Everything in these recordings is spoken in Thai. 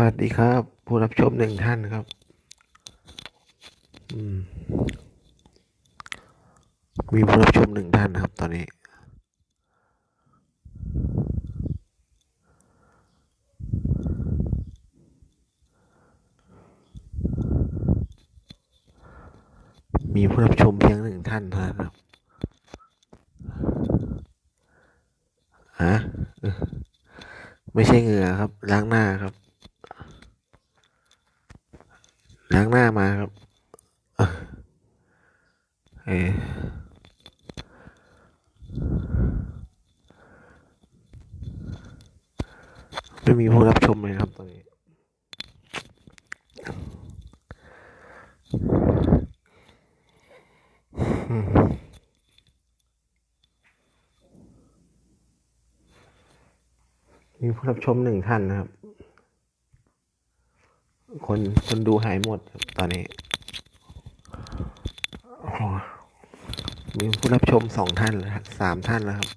วัสดีครับ ผู้รับชมหนึ่งท่านครับ มีผู้รับชมหนึ่งท่านครับตอนนี้ มีผู้รับชมเพียงหนึ่งท่านเท่านั้นครับฮะเออไม่ใช่เหงื่อครับ ล้างหน้าครับ ล้างหน้ามาครับเออไม่มีผู้รับชมเลยครับตอนนี้มีผู้รับชมหนึ่งท่านนะครับ คนคนดูหายหมดตอนนี้มีผู้รับชมสองท่านแล้วสามท่านแล้วครับ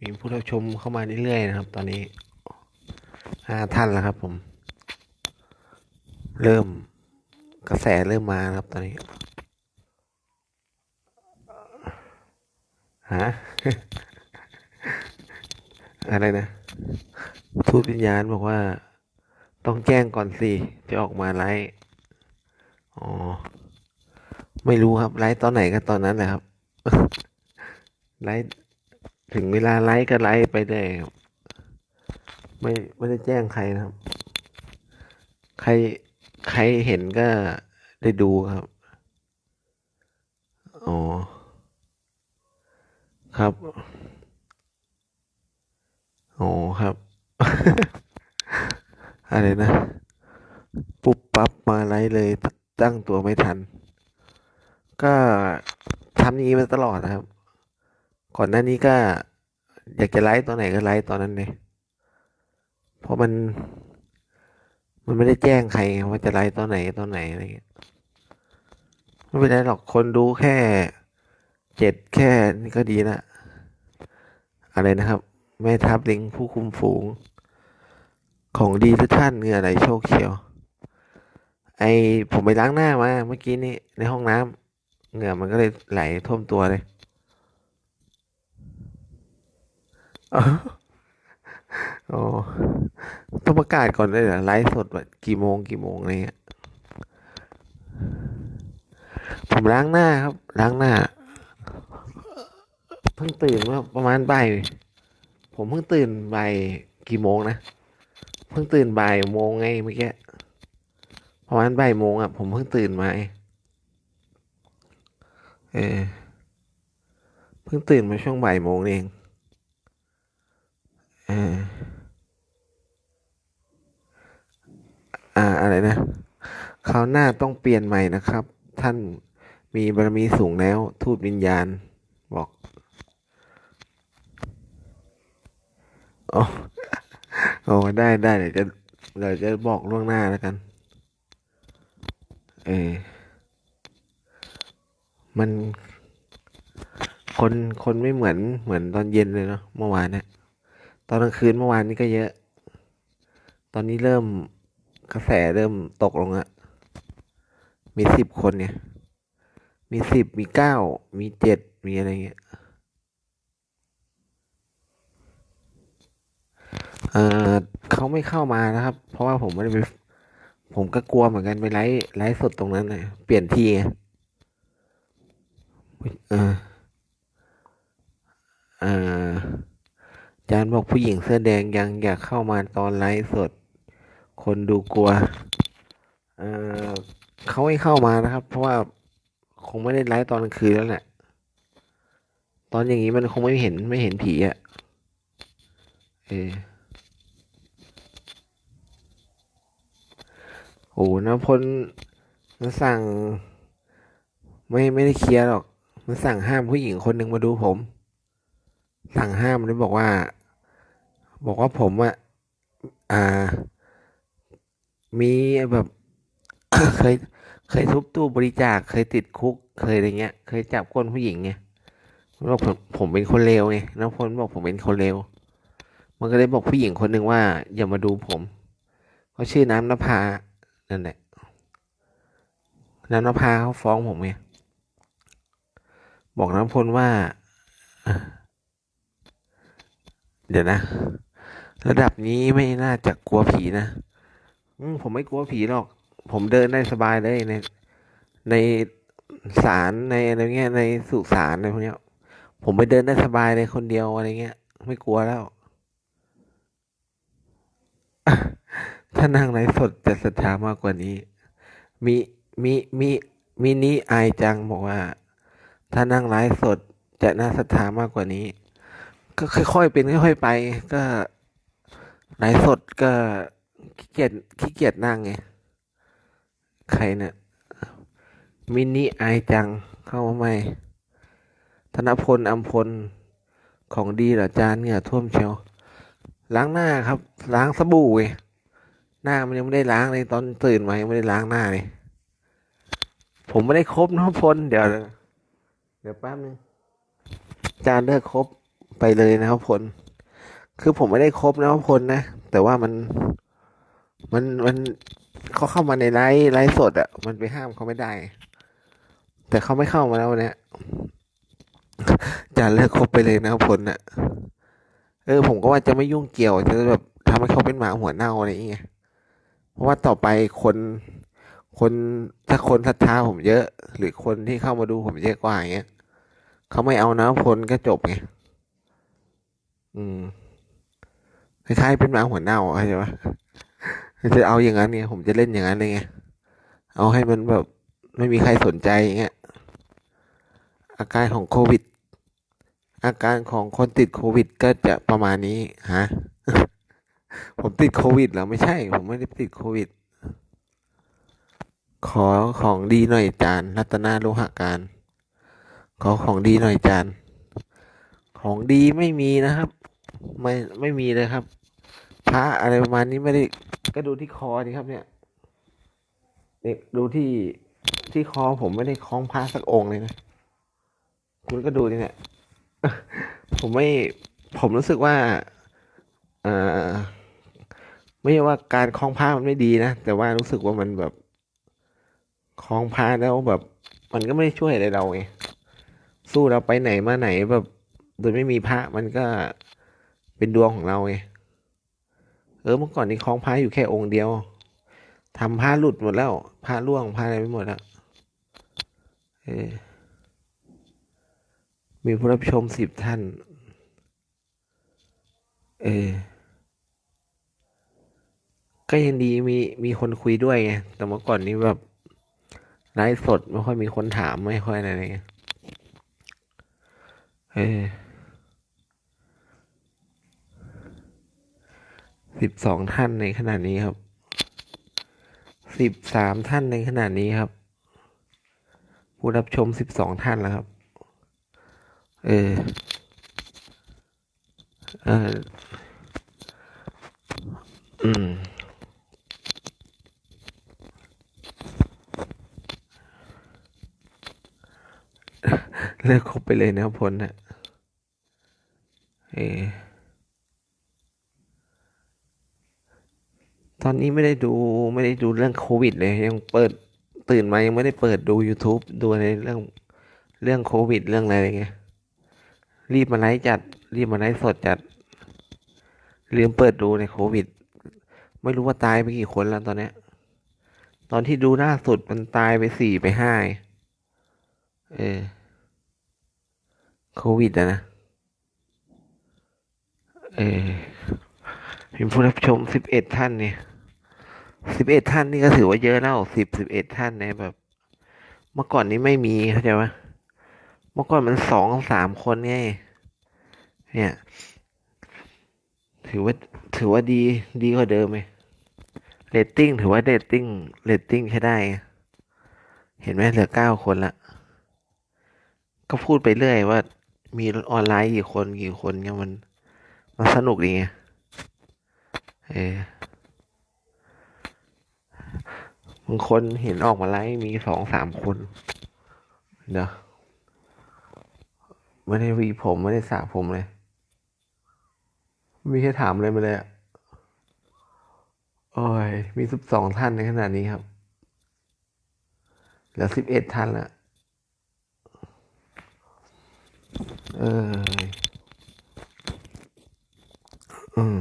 มีผู้รับชมเข้ามาเรื่อยๆนะครับ ตอนนี้ห้าท่านแล้วครับผม เริ่มกระแสเริ่มมาครับตอนนี้ฮะอะไรนะทูตวิญญาณบอกว่า ต้องแจ้งก่อนสิจะออกมาไลฟ์อ๋อ ไม่รู้ครับ ไลฟ์ตอนไหนก็ตอนนั้นแหละครับ ไลฟ์ถึงเวลาไลฟ์ก็ไลฟ์ไปได้ครับ ไม่ไม่ได้แจ้งใครนะครับ ใครใครเห็นก็ได้ดูครับ อ๋อ ครับ อ๋อครับ อะไรนะ ปุ๊บปั๊บมาไลฟ์เลยตั้งตัวไม่ทัน ก็ทำอย่างนี้มาตลอดนะครับ ก่อนหน้านี้ก็ อยากจะไลฟ์ตอนไหนก็ไลฟ์ตอนนั้นเลยเพราะมัน มันไม่ได้แจ้งใครว่าจะไลฟ์ตอนไหนตอนไหนอะไรเงี้ยไม่เป็นไรหรอกคนดูแค่เจ็ดแค่นี้ก็ดีละอะไรนะครับ แม่ทัพลิงผู้คุมฝูง ของดีทุกท่านเหงื่อะไหลโชคเขียว ไอผมไปล้างหน้ามาเมื่อกี้นี้ในห้องน้ำเหงื่อมันก็เลยไหลท่วมตัวเลยอ๋ออ๋อต้องประกาศก่อนเลยเหรอไลฟ์สดกี่โมงกี่โมงอะไรเงี้ยผมล้างหน้าครับ ล้างหน้าเพิ่งตื่นเมื่อประมาณบ่ายผมเพิ่งตื่นบ่ายกี่โมงนะ เพิ่งตื่นบ่ายโมงไงเมื่อกี้ประมาณบ่ายโมงอะ ผมเพิ่งตื่นมาเออเพิ่งตื่นมาช่วงบ่ายโมงเองเอออ่าอะไรนะคราวหน้าต้องเปลี่ยนใหม่นะครับ ท่านมีบารมีสูงแล้ว ทูตวิญญาณบอกโอ้ โอ้ได้ได้เดี๋ยวจะเดี๋ยวจะบอกล่วงหน้าแล้วกัน เออมันคนคนไม่เหมือนเหมือนตอนเย็นเลยเนาะเมื่อวานเนี่ยตอนกลางคืนเมื่อวานนี้ก็เยอะ ตอนนี้เริ่มกระแสเริ่มตกลงอะมีสิบคนเนี่ย มีสิบมีเก้ามีเจ็ดมีอะไรเงี้ย เออเขาไม่เข้ามานะครับ เพราะว่าผมไม่ได้ไปผมก็กลัวเหมือนกันไปไลฟ์ไลฟ์สดตรงนั้นเลยเปลี่ยนที่เออเอออาจารย์บอกผู้หญิงเสื้อแดงยังอยากเข้ามาตอนไลฟ์สด คนดูกลัว เออเขาไม่เข้ามานะครับ เพราะว่าคงไม่ได้ไลฟ์ตอนกลางคืนแล้วแหละ ตอนอย่างนี้มันคงไม่เห็นไม่เห็นผีอะ่ะ เออ โอ้นะพลมันสั่ง ไม่ไม่ได้เคลียร์หรอกมันสั่งห้ามผู้หญิงคนหนึ่งมาดูผม สั่งห้ามเลยบอกว่า บอกว่าผมอะอ่า มีแบบ เคย เคยทุบตู้บริจาค เคยติดคุก เคยอะไรเงี้ย เคยจับก้นผู้หญิงไงบอกผมผมเป็นคนเลวไงน้ำพลบอกผมเป็นคนเลวมันก็เลยบอกผู้หญิงคนหนึ่งว่า อย่ามาดูผมเขาชื่อน้ำนภา นั่นแหละน้ำนภาเขาฟ้องผมไงบอกน้ำพลว่า เดี๋ยวนะ ระดับนี้ไม่น่าจะกลัวผีนะผมไม่กลัวผีหรอก ผมเดินได้สบายเลยในในศาลในอะไรเงี้ยในสุสานอะไรพวกเนี้ย ผมไปเดินได้สบายเลยคนเดียวอะไรเงี้ย ไม่กลัวแล้ว ถ้านั่งไลฟ์สดจะศรัทธามากกว่านี้ มีมีมีมีนี้อายจังบอกว่า ถ้านั่งไลฟ์สดจะน่าศรัทธามากกว่านี้ ก็ค่อยๆเป็นค่อยๆไป ก็ไลฟ์สดก็ขี้เกียจขี้เกียจนั่งไงใครเนี่ยมินิอายจังเข้ามาใหม่ธนพลอัมพลของดีเหรอจานเนี่ยท่วมเชียวล้างหน้าครับ ล้างสบู่ไง หน้ามันยังไม่ได้ล้างเลยตอนตื่นมายังไม่ได้ล้างหน้าเลยผมไม่ได้ครบนะพลเดี๋ยวเดี๋ยวแป๊บนึงจานเลิกครบไปเลยนะครับพลคือผมไม่ได้ครบนะครับพลนะแต่ว่ามัน มันมันเขาเข้ามาในไลฟ์ไลฟ์สดอะ่ะ มันไปห้ามเขาไม่ได้ แต่เขาไม่เข้ามาแล้ววันเนี้ยจานเลิกครบไปเลยนะครับพลน่ะเออผมก็ว่าจะไม่ยุ่งเกี่ยวจะแบบทำให้เขาเป็นหมาหัวเน่าอะไรอย่างเงี้ย เพราะว่าต่อไปคนคนถ้าคนศรัทธาผมเยอะ หรือคนที่เข้ามาดูผมเยอะกว่าอย่างเงี้ยเขาไม่เอานะพลก็จบไงอืมคล้ายๆเป็นหมาหัวเน่าเข้าใจปะจะเอาอย่างนั้นเนี่ยผมจะเล่นอย่างนั้นเลยไงเอาให้มันแบบไม่มีใครสนใจอย่างเงี้ยอาการของโควิด อาการของคนติดโควิดก็จะประมาณนี้ฮะ ผมติดโควิดเหรอไม่ใช่ ผมไม่ได้ติดโควิด ขอของดีหน่อยจานรัตนาโลหะการ ขอของดีหน่อยจานของดีไม่มีนะครับ ไม่ไม่มีเลยครับพระอะไรประมาณนี้ไม่ได้ ก็ดูที่คอนี่ครับเนี่ยเนี่ยดูที่ที่คอผมไม่ได้คล้องพระสักองค์เลยนะ คุณก็ดูนี่เนี่ยผมไม่ผมรู้สึกว่าอ่อ ไม่ใช่ว่าการคล้องผ้ามันไม่ดีนะ แต่ว่ารู้สึกว่ามันแบบคล้องผ้าแล้วแบบ มันก็ไม่ช่วยอะไรเราไงสู้เราไปไหนมาไหนแบบ โดยไม่มีพระมันก็เป็นดวงของเราไงเออเมื่อก่อนนี้คล้องผ้าอยู่แค่องค์เดียวทำผ้าหลุดหมดแล้วผ้าล่วงผ้าอะไรไปหมดแล้วเออมีผู้รับชมสิบท่าน เออ ก็ยังดีมีมีคนคุยด้วยไง แต่เมื่อก่อนนี้แบบไลฟ์สดไม่ค่อยมีคนถามไม่ค่อยอะไรไงเออสิบสองท่านในขณะนี้ครับ สิบสามท่านในขณะนี้ครับ ผู้รับชมสิบสองท่านแล้วครับ เออ เออ อืม เลิกคบไปเลยนะพลนะเออตอนนี้ไม่ได้ดูไม่ได้ดูเรื่องโควิดเลย ยังเปิดตื่นมายังไม่ได้เปิดดู YouTube ดูในเรื่องเรื่องโควิดเรื่องอะไรเงี้ยรีบมาไลฟ์จัด รีบมาไลฟ์สดจัด ลืมเปิดดูในโควิด ไม่รู้ว่าตายไปกี่คนแล้วตอนเนี้ย ตอนที่ดูล่าสุดมันตายไปสี่ไปห้าเออ โควิดอะนะเออมีผู้รับชมสิบเอ็ดท่านเนี่ยสิบเอ็ดท่านนี่ก็ถือว่าเยอะแล้วสิบสิบเอ็ดท่านเนี่ยแบบ เมื่อก่อนนี้ไม่มีเข้าใจไหมเมื่อก่อนมันสองสามคนไงเนี่ย ถือว่าถือว่าดีดีกว่าเดิมไหมเรตติ้งถือว่าเรตติ้งเรตติ้งใช้ได้ เห็นไหมเหลือเก้าคนละก็พูดไปเรื่อยว่า มีออนไลน์กี่คนกี่คนเนี่ยมัน มันสนุกดีไงเออบางคนเห็นออกมาไลฟ์มีสองสามคนเดี๋ยวไม่ได้วีผมไม่ได้สระผมเลยมีแค่ถามเลยมาเลยโอ้ย มีสิบสองท่านในขณะนี้ครับเหลือสิบเอ็ดท่านละ เอออืม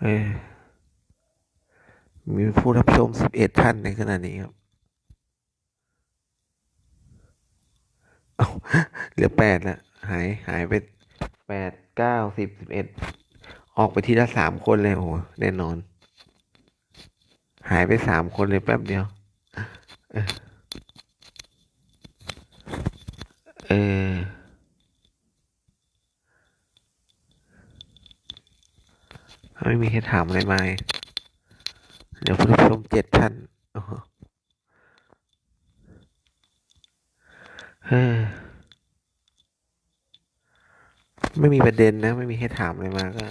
เออมีผู้รับชมสิบเอ็ดท่านในขณะนี้ครับเอาเหลือแปดละหายหายไปแปดเก้าสิบสิบเอ็ดออกไปทีละสามคนเลยโอ้โหแน่นอน หายไปสามคนเลยแป๊บเดียว เออ เออ ไม่มีใครถามอะไรมาเดี๋ยวผู้ชมเจ็ดท่านโอ้โหเฮ้อไม่มีประเด็นนะ ไม่มีใครถามอะไรมาก็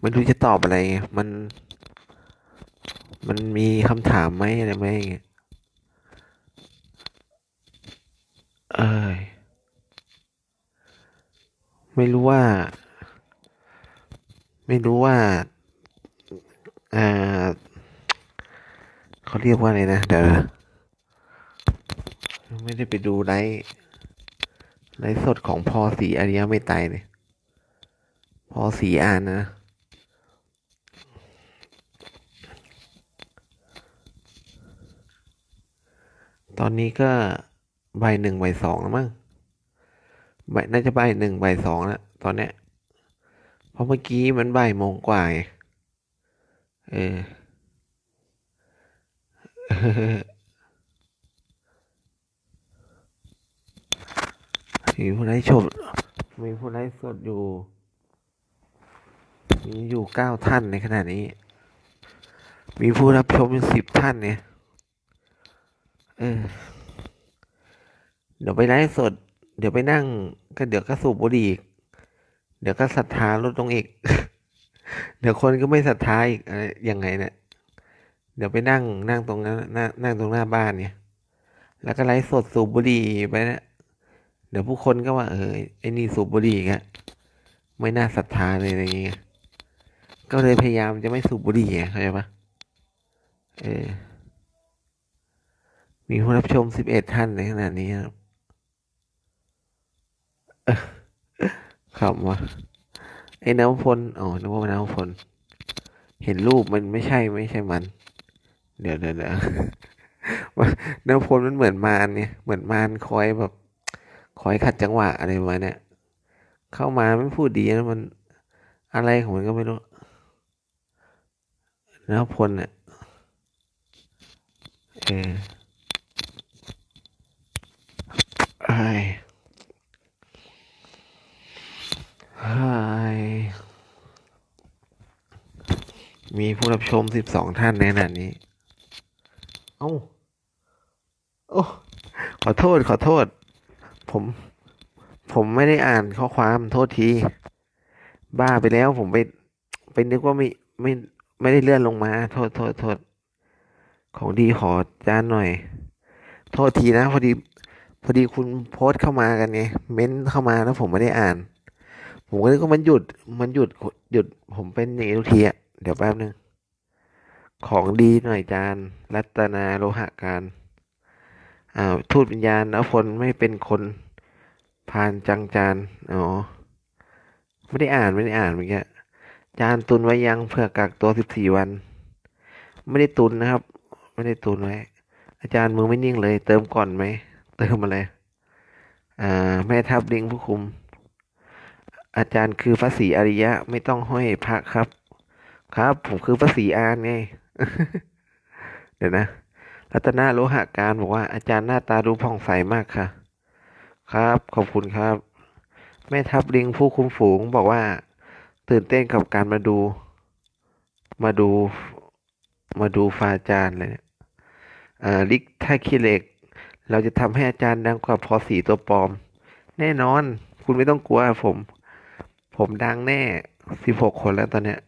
ไม่รู้จะตอบอะไร มัน มันมีคำถามไหมอะไรไหมอย่างเงี้ยเอ้ย ไม่รู้ว่า ไม่รู้ว่าเอ่อเขาเรียกว่าอะไรนะเดี๋ยวไม่ได้ไปดูไลฟ์ไลฟ์สดของพอสีอริยไม่ไตรเลยพอสีอ่านนะตอนนี้ก็ใบหนึ่งใบสองแล้วมั้ง ใบน่าจะใบหนึ่งใบสองแล้วตอนเนี้ยเพราะเมื่อกี้มันใบโมงกว่าไงเออมีผู้ไลฟ์ชมมีผู้ไลฟ์สดอยู่ มีอยู่เก้าท่านในขณะนี้ มีผู้รับชมอยู่สิบท่านเนี่ย เออ เดี๋ยวไปไลฟ์สด เดี๋ยวไปนั่ง ก็เดี๋ยวก็สูบบุหรี่อีก เดี๋ยวก็ศรัทธาลดลงอีก เดี๋ยวคนก็ไม่ศรัทธาอีกอะไรยังไงเนี่ยเดี๋ยวไปนั่งนั่งตรงนั้นน,นั่งตรงหน้าบ้านเนี่ย แล้วก็ไลฟ์สดสูบบุหรี่ไปนะเดี๋ยวผู้คนก็ว่า เออไอ้นี่สูบบุหรี่อีกะไม่น่าศรัทธาเลยอะไรอย่างเงี้ยก็เลยพยายามจะไม่สูบบุหรี่ไงเข้าใจปะเออมีผู้รับชมสิบเอ็ดท่านในขณะนี้ครับ ขำวะไอ้น้ำพลอ๋อนึกว่าน้ำพลเห็นรูปมันไม่ใช่ไม่ใช่มัน เดี๋ยวเดี๋ยวเดี๋ยวน้ำพลมันเหมือนมารเนี่ย เหมือนมารคอยแบบ คอยขัดจังหวะอะไรมาเนี้ยเข้ามาไม่พูดดีนะมัน อะไรของมันก็ไม่รู้น้ำพลเนี่ยเออไอ ไอ้มีผู้รับชมสิบสองท่านในขณะนี้ เอ้า โอ้ ขอโทษ ขอโทษ ผม ผมไม่ได้อ่านข้อความ โทษที บ้าไปแล้ว ผมไป ไปนึกว่าไม่ ไม่ ไม่ได้เลื่อนลงมา โทษ โทษ โทษ ของดีขอจานหน่อย โทษทีนะ พอดี พอดีคุณโพสต์เข้ามากันไง เม้นเข้ามาแล้วผมไม่ได้อ่าน ผมก็นึกว่ามันหยุด มันหยุดหยุด ผมเป็นอย่างนี้ทุกทีอะเดี๋ยวแป๊บนึง ของดีหน่อยจาน รัตนาโลหะการอ่าทูตวิญญาณนพลไม่เป็นคนพานจังจานอ๋อไม่ได้อ่านไม่ได้อ่านเมื่อกี้จานตุนไว้ยังเพื่อกักตัวสิบสี่วัน ไม่ได้ตุนนะครับ ไม่ได้ตุนไว้ อาจารย์มือไม่นิ่งเลย เติมก่อนไหม เติมอะไรอ่าแม่ทัพลิงผู้คุม อาจารย์คือพระศรีอริยะ ไม่ต้องห้อยพระครับ ครับ ผมคือพระศรีอานไง เดี๋ยวนะ รัตนาโลหะการบอกว่าอาจารย์หน้าตาดูผ่องใสมากค่ะ ครับ ขอบคุณครับ แม่ทัพลิงผู้คุมฝูงบอกว่า ตื่นเต้นกับการมาดู มาดู มาดูฟาอาจารย์เลยเนี่ยเอ่อลิกท่าขี้เล็ก เราจะทำให้อาจารย์ดังกว่าพอสีตัวปลอม แน่นอน คุณไม่ต้องกลัวผม ผมดังแน่สิบหกคนแล้วตอนเนี้ย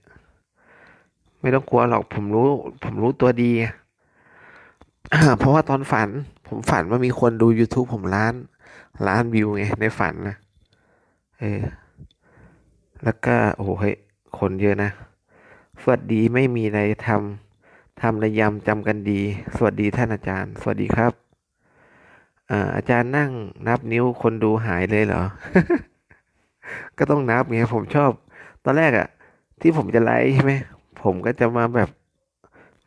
ไม่ต้องกลัวหรอกผมรู้ ผมรู้ตัวดี เพราะว่าตอนฝัน ผมฝันว่ามีคนดู YouTube ผมล้านล้านวิวไงในฝันนะเออ แล้วก็ โอ้โหเฮ้ยคนเยอะนะ สวัสดีไม่มีอะไรทำทำระยำจำกันดี สวัสดีท่านอาจารย์ สวัสดีครับอ่าอาจารย์นั่งนับนิ้วคนดูหายเลยเหรอ ก็ต้องนับไงผมชอบ ตอนแรกอะที่ผมจะไลฟ์ใช่ไหมผมก็จะมาแบบ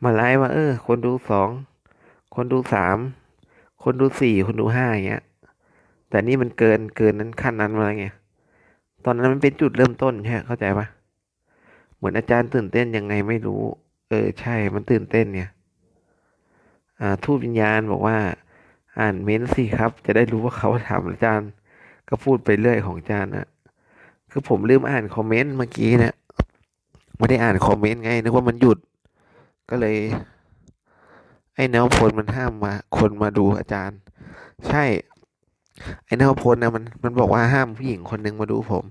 มาไลฟ์ว่า เออ คนดูสองคนดูสามคนดูสี่คนดูห้าอย่างเงี้ย แต่นี่มันเกินเกินนั้นขั้นนั้นมาไงตอนนั้นมันเป็นจุดเริ่มต้นใช่ไหมเข้าใจปะเหมือนอาจารย์ตื่นเต้นยังไงไม่รู้ เออ ใช่มันตื่นเต้นเนี่ย อ่า ทูตวิญญาณบอกว่า อ่านเม้นสิครับ จะได้รู้ว่าเขาถามอาจารย์ ก็พูดไปเรื่อยของอาจารย์นะ คือผมลืมอ่านคอมเมนต์เมื่อกี้เนี่ยไม่ได้อ่านคอมเมนต์ไงนึกว่ามันหยุด ก็เลย ไอ้แนวพลมันห้ามมา คนมาดูอาจารย์ ใช่ ไอ้แนวพลนะมันมันบอกว่าห้ามผู้หญิงคนหนึ่งมาดูผม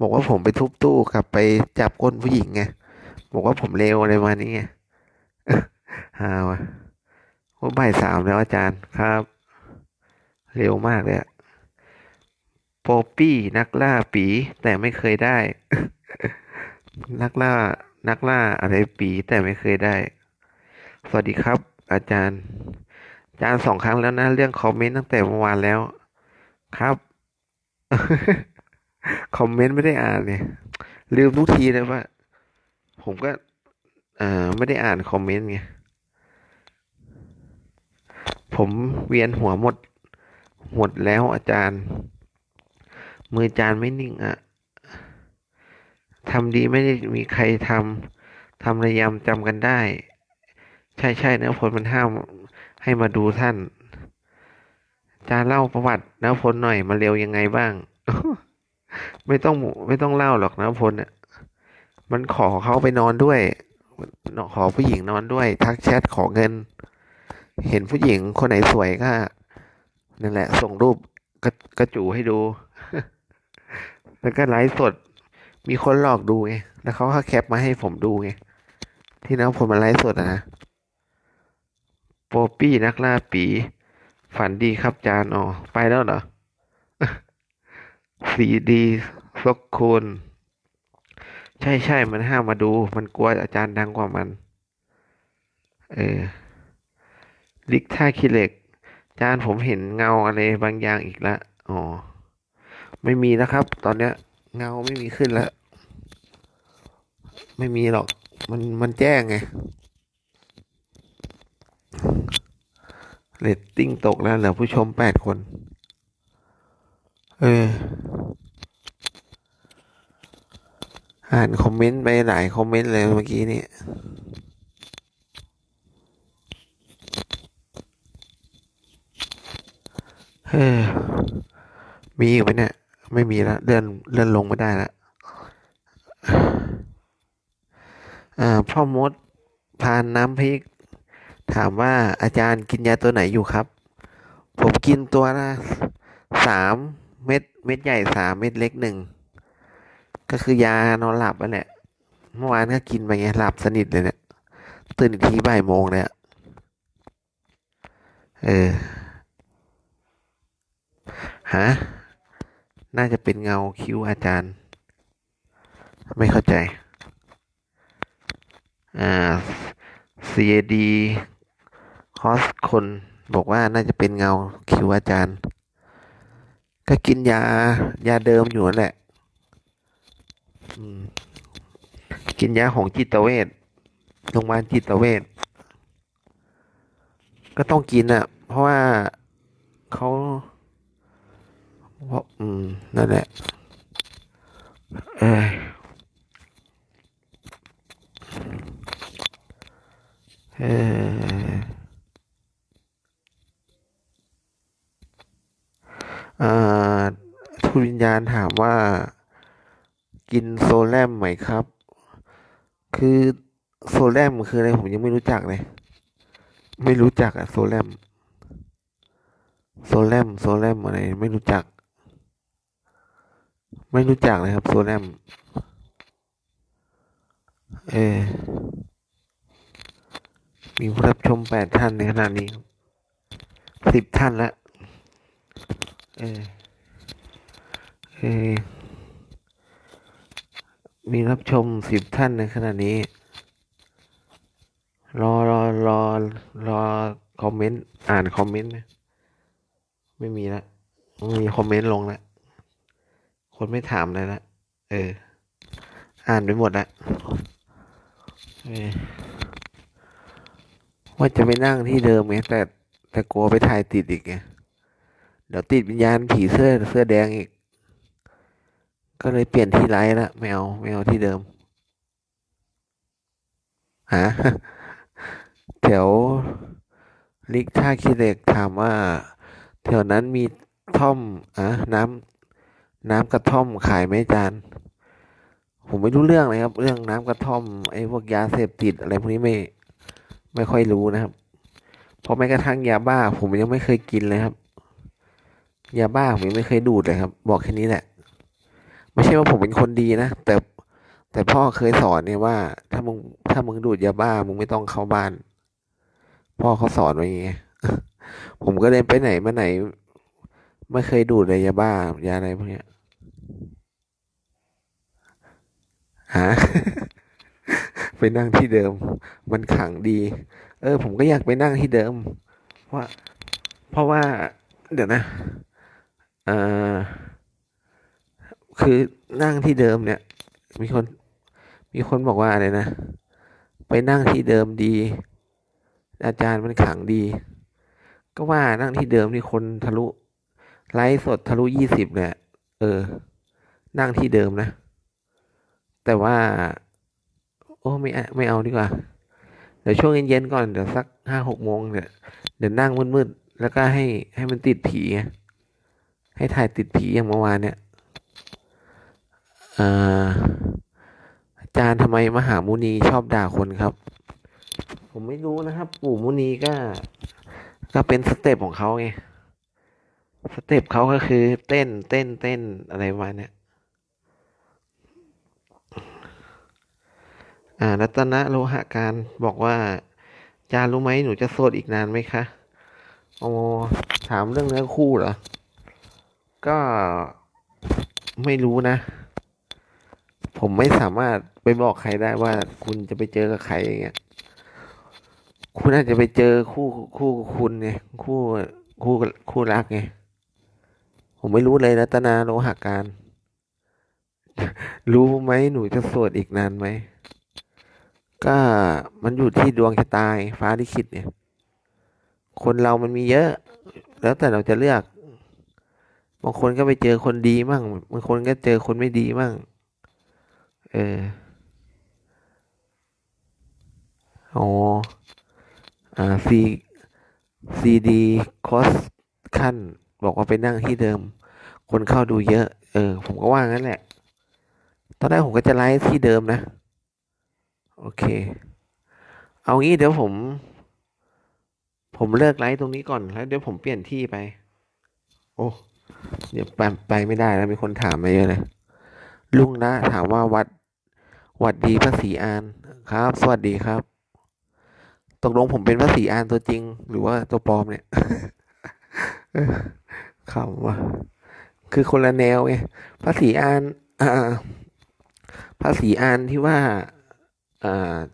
บอกว่าผมไปทุบตู้กลับไปจับก้นผู้หญิงไงบอกว่าผมเลวอะไรมานี้ไงฮาวะว่าบ่ายสามแล้วอาจารย์ครับ เร็วมากเลยอะ โปปี้นักล่าปีแต่ไม่เคยได้ นักล่านักล่าอะไรปีแต่ไม่เคยได้ สวัสดีครับ อาจารย์ อาจารย์สองครั้งแล้วนะเรื่องคอมเมนต์ตั้งแต่เมื่อวานแล้ว ครับคอมเมนต์ไม่ได้อ่านเนี่ย ลืมทุกทีเลยว่า ผมก็ เอ่อไม่ได้อ่านคอมเมนต์ไงผมเวียนหัวหมด หมดแล้วอาจารย์ มือจารย์ไม่นิ่งอะ่ะทำดีไม่ได้มีใครทำทำระยำจำกันได้ ใช่ใช่เนะพลมันห้ามให้มาดูท่าน จารย์เล่าประวัติเนะพลหน่อยมาเร็วยังไงบ้าง ไม่ต้องไม่ต้องเล่าหรอกเนะพลเนี่ยมันขอเขาไปนอนด้วยขอผู้หญิงนอนด้วย ทักแชทขอเงิน เห็นผู้หญิงคนไหนสวยก็นั่นแหละ ส่งรูปกระกระจูให้ดู แล้วก็ไลฟ์สด มีคนหลอกดูไง แล้วเขาก็แคปมาให้ผมดูไง ที่น้องผมมาไลฟ์สดอะนะ โปปี้นักล่าปี ฝันดีครับจานอ๋อไปแล้วเหรอสีดีซกคูณใช่ใช่มันห้ามมาดู มันกลัวอาจารย์ดังกว่ามัน เออ ลิกท่าขี้เหล็ก จานผมเห็นเงาอะไรบางอย่างอีกแล้วอ๋อ ไม่มีแล้วครับ ตอนเนี้ย เงาไม่มีขึ้นแล้ว ไม่มีหรอก มันมันแจ้งไงเรตติ้งตกแล้วเหลือผู้ชมแปดคน เออ อ่านคอมเมนต์ไปหลายคอมเมนต์เลยเมื่อกี้นี่เฮ้อมีอีกไหมเนี่ย ไม่มีแล้วเลื่อนเลื่อนลงไม่ได้ล้วอ่าพ่อมดพานน้ำพริก ถามว่าอาจารย์กินยาตัวไหนอยู่ครับ ผมกินตัวละสามเม็ดเม็ดใหญ่สามเม็ดเล็กหนึ่ง ก็คือยานอนหลับนั่นแหละเมื่อวานก็กินไปไงหลับสนิทเลยเนี่ยตื่นอีกทีบ่ายโมงเลยอะเออฮะ น่าจะเป็นเงาคิ้วอาจารย์ ไม่เข้าใจ อ่า CAD คอสคนบอกว่าน่าจะเป็นเงาคิ้วอาจารย์ ก็กินยายาเดิมอยู่นั่นแหละ กินยาของจิตเวชโรงพยาบาลจิตเวชก็ต้องกินอะ เพราะว่าเขา เพราะอืมนั่นแหละเอ้ยเออทูตวิญญาณถามว่า กินโซแลมไหมครับ คือโซแลมคืออะไรผมยังไม่รู้จักเลย ไม่รู้จักอะโซแลมโซแลมโซแลมอะไรไม่รู้จัก ไม่รู้จักเลยครับโซแลมเออมีผู้รับชมแปดท่านในขณะนี้สิบท่านแล้วเออเออมีรับชมสิบท่านในขณะนี้ รอรอรอรอคอมเมนต์ อ่านคอมเมนต์นะ ไม่มีละไม่มีคอมเมนต์ลงละ คนไม่ถามเลยละเออ อ่านไปหมดละว่าจะไปนั่งที่เดิมไงแต่แต่กลัวไปถ่ายติดอีกไงเดี๋ยวติดวิญญาณผีเสื้อเสื้อแดงอีก ก็เลยเปลี่ยนที่ไลฟ์ละไม่เอาไม่เอาที่เดิมหาแถวลิกท่าขี้เหล็กถามว่า แถวนั้นมีท่อมอะน้ำ น้ำกระท่อมขายไหมจารย์ผมไม่รู้เรื่องเลยครับ เรื่องน้ำกระท่อมไอ้พวกยาเสพติดอะไรพวกนี้ไม่ไม่ค่อยรู้นะครับเพราะแม้กระทั่งยาบ้า ผมยังไม่เคยกินเลยครับยาบ้าผมยังไม่เคยดูดเลยครับ บอกแค่นี้แหละ ไม่ใช่ว่าผมเป็นคนดีนะแต่แต่พ่อเคยสอนเนี่ยว่า ถ้ามึงถ้ามึงดูดยาบ้ามึงไม่ต้องเข้าบ้าน พ่อเขาสอนไว้อย่างเงี้ยผมก็เลยไปไหนมาไหน ไม่เคยดูดเลยยาบ้ายาอะไรพวกเนี้ย หา ไปนั่งที่เดิม มันขังดี เออ ผมก็อยากไปนั่งที่เดิมเพราะเพราะว่า เดี๋ยวนะเออคือนั่งที่เดิมเนี่ย มีคน มีคนบอกว่าอะไรนะ ไปนั่งที่เดิมดี อาจารย์มันขังดี ก็ว่านั่งที่เดิมนี่คนทะลุไลฟ์สดทะลุยี่สิบเนี่ย เออ นั่งที่เดิมนะ แต่ว่า โอ้ไม่เอาไม่เอาดีกว่า เดี๋ยวช่วงเย็นๆก่อนเดี๋ยวสักห้าหกโมงเนี่ยเดี๋ยวนั่งมืดๆแล้วก็ให้ให้มันติดผีให้ถ่ายติดผีอย่างเมื่อวานเนี่ยอาอาจารย์ทำไมมหามุนีชอบด่าคนครับ ผมไม่รู้นะครับ ปู่มุนีก็ ก็เป็นสเต็ปของเขาไงสเต็ปเขาก็คือเต้นเต้นเต้นอะไรประมาณเนี้ย อ่ารัตนะโลหะการบอกว่า จารรู้ไหมหนูจะโสดอีกนานไหมคะโอ้ถามเรื่องเนื้อคู่เหรอ ก็ไม่รู้นะ ผมไม่สามารถไปบอกใครได้ว่าคุณจะไปเจอกับใครอย่างเงี้ยคุณอาจจะไปเจอคู่คู่คุณไงคู่คู่คู่รักไงผมไม่รู้เลยรัตนาโลหะการ รู้ไหมหนูจะโสดอีกนานไหม ก็มันอยู่ที่ดวงชะตาฟ้าลิขิตเนี่ย คนเรามันมีเยอะ แล้วแต่เราจะเลือก บางคนก็ไปเจอคนดีมั่งบางคนก็เจอคนไม่ดีมั่ง เอออ๋ออ่าซีซีดีคอสขั้น บอกว่าไปนั่งที่เดิม คนเข้าดูเยอะ เออ ผมก็ว่างั้นแหละ ตอนแรกผมก็จะไลฟ์ที่เดิมนะ โอเค เอางี้เดี๋ยวผม ผมเลิกไลฟ์ตรงนี้ก่อนแล้วเดี๋ยวผมเปลี่ยนที่ไป โอ้เดี๋ยวไปไปไม่ได้แล้วมีคนถามมาเยอะเลย ลุงนะ ถามว่าวัดวัดดีพระศรีอานครับ สวัสดีครับ ตกลงผมเป็นพระศรีอานตัวจริง หรือว่าตัวปลอมเนี่ยขำว่ะคือคนละแนวไงพระศรีอานอ่าพระศรีอานที่ว่าอ่า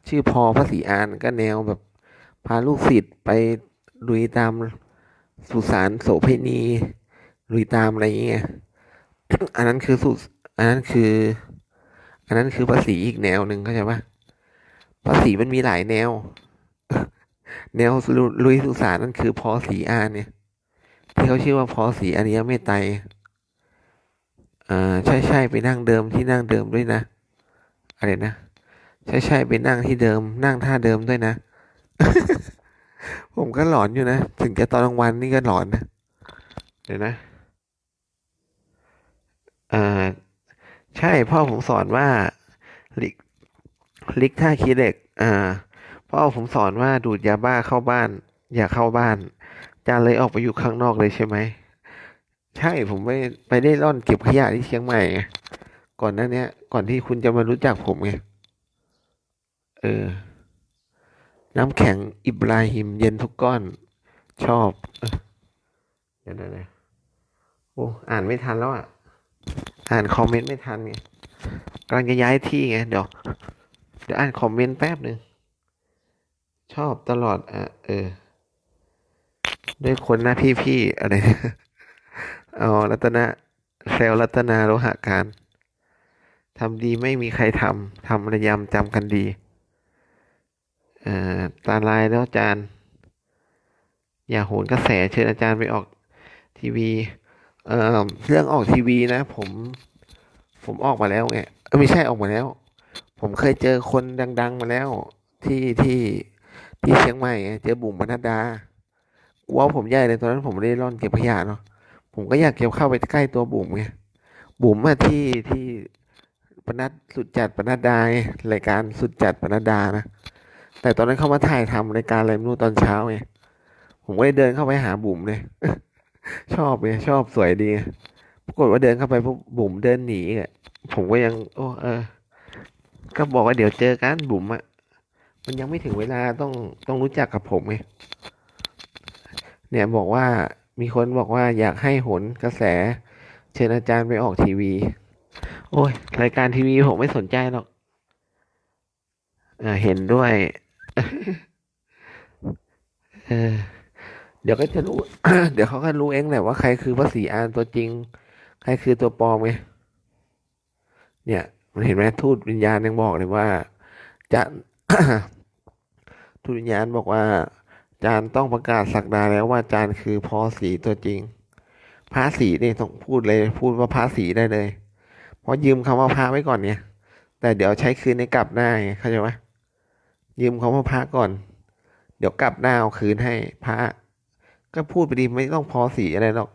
ชื่อพอพระศรีอานก็แนวแบบพาลูกศิษย์ไปลุยตามสุสานโสเภณีลุยตามอะไรอย่างเงี้ยอันนั้นคือสุอันนั้นคือ อันนั้นคือภาษีอีกแนวหนึ่งเข้าใจปะภาษีมันมีหลายแนว แนวลุยสุสานนั่นคือพอสีอานเนี่ย ที่เขาชื่อว่าพอสีอริยเมตไตอ่าใช่ใช่ไปนั่งเดิมที่นั่งเดิมด้วยนะอะไรนะ ใช่ใช่ไปนั่งที่เดิม นั่งท่าเดิมด้วยนะ ผมก็หลอนอยู่นะ ถึงจะตอนกลางวันนี่ก็หลอนนะ เดี๋ยวนะอ่าใช่พ่อผมสอนว่าลิกลิกท่าคีเหล็กอ่าพ่อผมสอนว่าดูดยาบ้าเข้าบ้าน อย่าเข้าบ้านจานเลยออกไปอยู่ข้างนอกเลยใช่ไหมใช่ผมไปไปได้ร่อนเก็บขยะที่เชียงใหม่ไงก่อนหน้าเนี้ยก่อนที่คุณจะมารู้จักผมไง เออ น้ำแข็งอิบราฮิม เย็นทุกก้อน ชอบเออเดี๋ยวเดี๋ยวเดี๋ยวโอ้อ่านไม่ทันแล้วอะ อ่านคอมเมนต์ไม่ทันไงกำลังจะย้ายที่ไง เดี๋ยว เดี๋ยวอ่านคอมเมนต์แป๊บหนึ่ง ชอบตลอดอะเออ ด้วยคนหน้าพี่พี่อะไรเนี่ยเอรัตนะแซวรัตนาโลหะการทำดีไม่มีใครทำทำระยำจำกันดี ตาลายแล้วอาจารย์ อย่าโหนกระแสเชิญอาจารย์ไปออกทีวี เอ่อเรื่องออกทีวีนะ ผม ผมออกมาแล้วไงไม่ใช่ออกมาแล้ว ผมเคยเจอคนดัง ๆ มาแล้ว ที่ที่ที่เชียงใหม่เจอบุ๋มปนัดดากลัวผมใหญ่เลยตอนนั้นผมไม่ได้ร่อนเก็บขยะเนาะผมก็อยากเก็บเข้าไปใกล้ตัวบุ๋มไงบุ๋มอะที่ที่ปนัดสุดจัดปนัดดารายการสุดจัดปนัดดานะ แต่ตอนนั้นเขามาถ่ายทำรายการอะไรไม่รู้ตอนเช้าไงผมก็เลยเดินเข้าไปหาบุ๋มเลย ชอบไงชอบสวยดีปรากฏว่าเดินเข้าไปปุ๊บบุ๋มเดินหนีอะผมก็ยัง โอ้เออ ก็บอกว่าเดี๋ยวเจอกันบุ๋มอะมันยังไม่ถึงเวลาต้องต้องรู้จักกับผมไงเนี่ยบอกว่ามีคนบอกว่าอยากให้หนกระแส เชิญอาจารย์ไปออกทีวี โอ้ยรายการทีวีผมไม่สนใจหรอกเออเห็นด้วย เดี๋ยวก็จะรู้ เดี๋ยวเขาก็รู้เองแหละว่าใครคือพระศรีอานตัวจริง ใครคือตัวปลอมไง เนี่ย มันเห็นไหมทูตวิญญาณยังบอกเลยว่า จะทูตวิญญาณบอกว่า จารย์ต้องประกาศสักดาแล้วว่าจารย์คือพอสีตัวจริง พระสีนี่ต้องพูดเลย พูดว่าพระสีได้เลย เพราะยืมคำว่าพระไว้ก่อนเนี่ย แต่เดี๋ยวใช้คืนในกลับหน้าเข้าใจไหม ยืมคำว่าพระก่อน เดี๋ยวกลับหน้าเอาคืนให้พระ ก็พูดไปดีไม่ต้องพอสีอะไรหรอก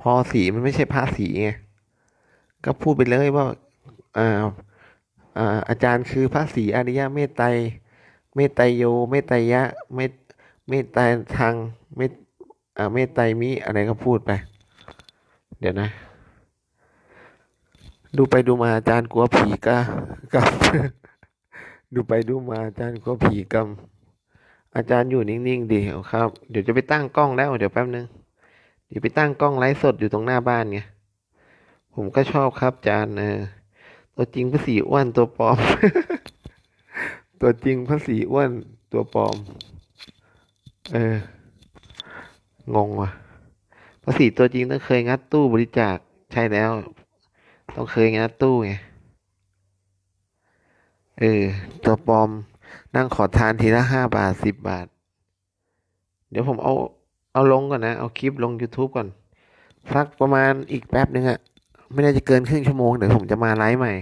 พอสีมันไม่ใช่พระสีไงก็พูดไปเลยว่าอ่าอ่าอาจารย์คือพระศรีอริยะเมตไตรเมตไตโย เมตไตยะ เมตเมตไตทางเมตอ่าเมตไตมิอะไรก็พูดไป เดี๋ยวนะ ดูไปดูมาอาจารย์กลัวผีก็กับ ดูไปดูมาอาจารย์กลัวผีกำอาจารย์อยู่นิ่งๆดีครับ เดี๋ยวจะไปตั้งกล้องแล้วเดี๋ยวแป๊บนึง เดี๋ยวไปตั้งกล้องไลฟ์สดอยู่ตรงหน้าบ้านไง ผมก็ชอบครับอาจารย์เออตัวจริงพระศรีอ้วนตัวปลอม ตัวจริงพระศรีอ้วนตัวปลอม เออ งงว่ะพระศรีตัวจริงต้องเคยงัดตู้บริจาคใช่แล้ว ต้องเคยงัดตู้ไง เออ ตัวปลอม นั่งขอทานทีละห้าบาทสิบบาท เดี๋ยวผมเอา เอาลงก่อนนะ เอาคลิปลง YouTube ก่อน สักประมาณอีกแป๊บนึงอะไม่น่าจะเกินครึ่งชั่วโมง เดี๋ยวผมจะมาไลฟ์ใหม่